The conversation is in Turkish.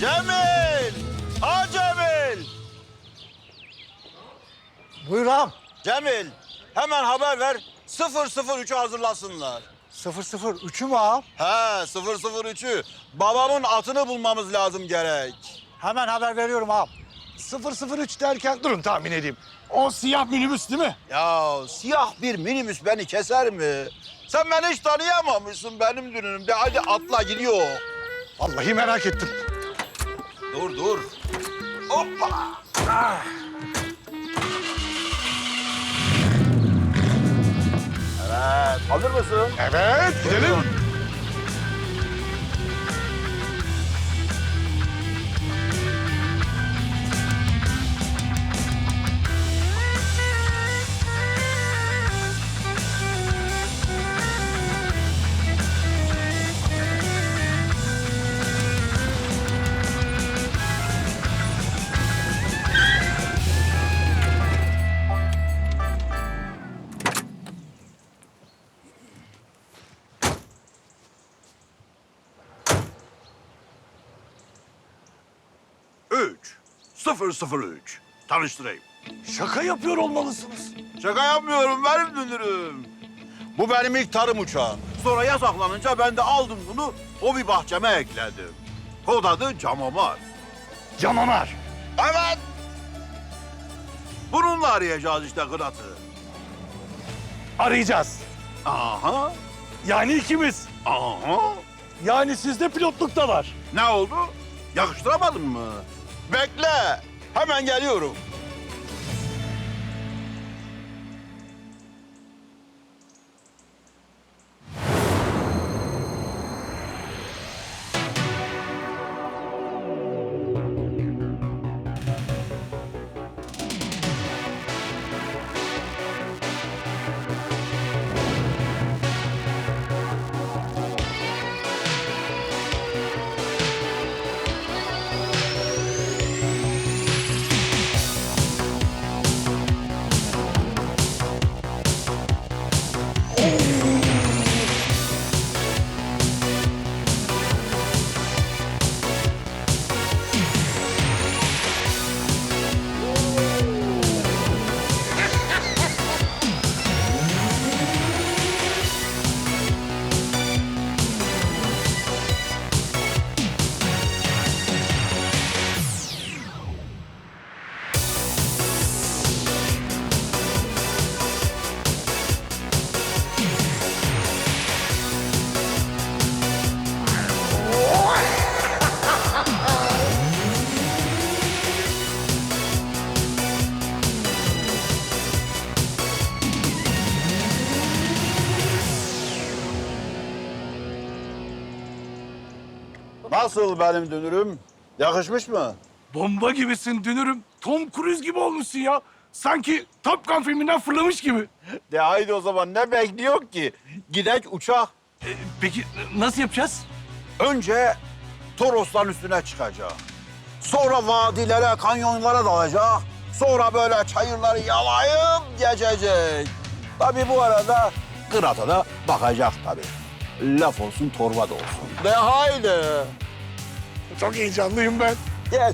Cemil! Ha Cemil! Buyur ağam. Cemil, hemen haber ver. 003'ü hazırlasınlar. 003'ü mü ağam? He, 003'ü. Babamın atını bulmamız lazım gerek. Hemen haber veriyorum ağam. 003 derken durun tahmin edeyim. O siyah minibüs değil mi? Ya siyah bir minibüs beni keser mi? Sen beni hiç tanıyamamışsın benim dünürümde. Hadi atla gidiyor. Vallahi merak ettim. Dur dur. Hoppa. Ah. Evet, hazır mısın? Evet gidelim. Üç. Sıfır sıfır üç. Tanıştırayım. Şaka yapıyor olmalısınız. Şaka yapmıyorum benim dünürüm. Bu benim ilk tarım uçağım. Sonra yasaklanınca ben de aldım bunu hobi bahçeme ekledim. Kod adı Camomar. Camamar. Evet. Bununla arayacağız işte Kırat'ı. Arayacağız. Aha, Yani ikimiz. aha. Yani sizde pilotluk da var. Ne oldu? Yakıştıramadın mı? Bekle. Hemen geliyorum. Nasıl benim dünürüm? Yakışmış mı? Bomba gibisin dünürüm. Tom Cruise gibi olmuşsun ya. Sanki Top Gun filminden fırlamış gibi. De haydi o zaman ne bekliyor ki? Gidek uçak. E, peki nasıl yapacağız? Önce Torosların üstüne çıkacak. Sonra vadilere, kanyonlara dalacak. Sonra böyle çayırları yalayıp geçecek. Tabii bu arada Kırat'a da bakacak tabii. Laf olsun torba da olsun. De haydi. Çok heyecanlıyım ben. Gel.